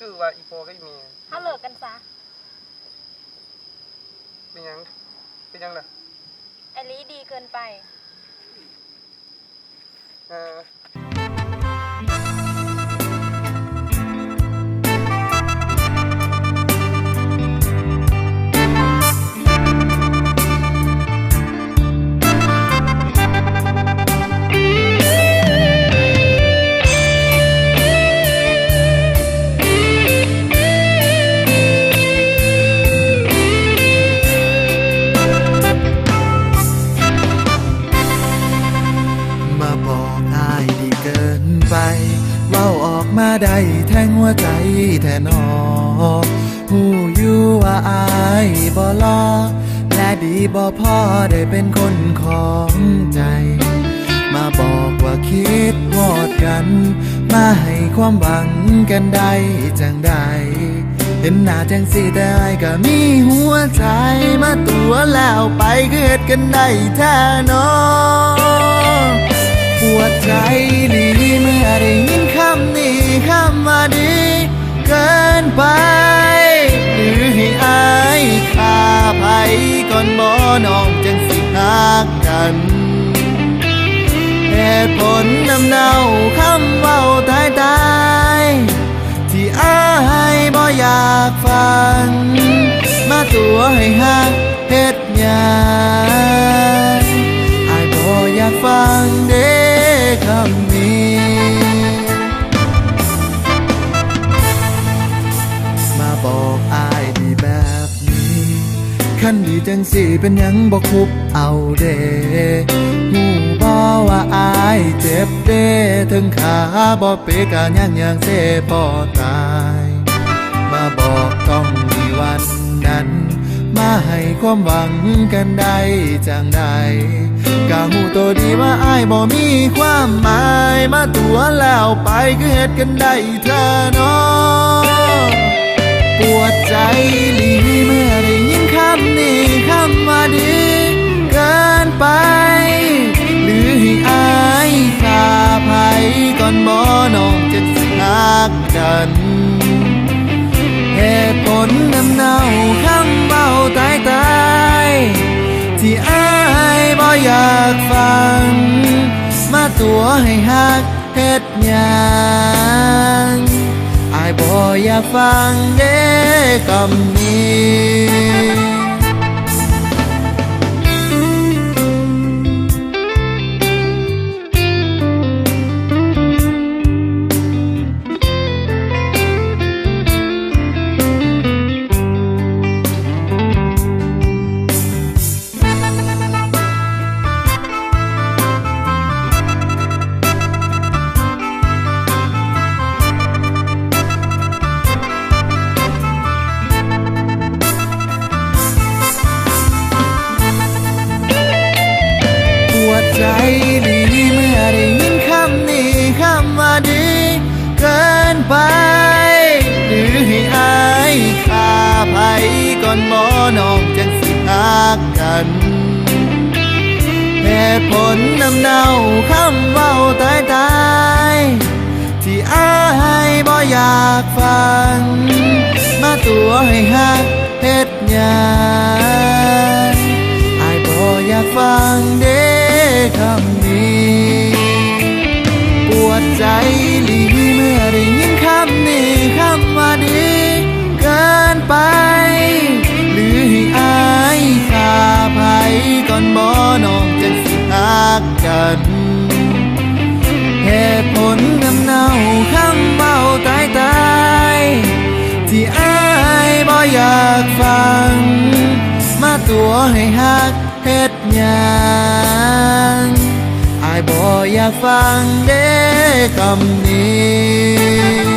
คือว่าอีโพก็อีเมียถ้าเลิกกันซะ เป็นหยังเป็นหยังล่ะไอลีดีเกินไป เออ ได้แทงหัวใจแทนอหูอยู่ว่าอายบ่ลอและดีบ่พอได้เป็นคนของใจ มาบอกว่าคิดฮอดกัน มาให้ความหวังกันได้จังใดเห็นหน้าจังสีแต่ไอก็มีหัวใจมาตัวแล้วไปเกิดกันได้แท้นอปวดใจดีเมื่อได้ ตุผลนำเนาคำเว้าตายตายที่อายบ่อยากฟังมาตัวให้หักเฮ็ดหยังอายบ่อยากฟังเด้คำนี้มาบอกอายดีแบบนี้คันดีจังสิเป็นหยังบ่คุบเอาเด้หู ว่าอายเจ็บเด้ถึงขาบ่เปกะยังยังเสพอตาย มาบอกต้องมีวันนั้น มาให้ความหวังกันได้จังใดกะหูตัวดีว่าอายบ่มีความหมาย มาตัวแล้วไปก็เฮ็ดกันได้เธอเนาะปวดใจ ตัวให้หักเฮ็ดหยังอายบ่อยากฟังเด้คำนี้ ดใจดีเมื่อได้ยินคำนี้คำว่าดีเกินไป หรือให้อายฆ่าภัยก่อนบ่น้องจังสิหักกันเหตุผลนำเนาคำเว้าตายตายที่อายบ่อยากฟัง มาตัวให้หักเฮ็ดหยังอายบ่อยากฟังเด้ันเหตุผลนำเนาคำเบาตายตายที่อายบ่อยากฟัง มาตัวให้หักเฮ็ดหยังอายบ่อยากฟังเด้คำนี้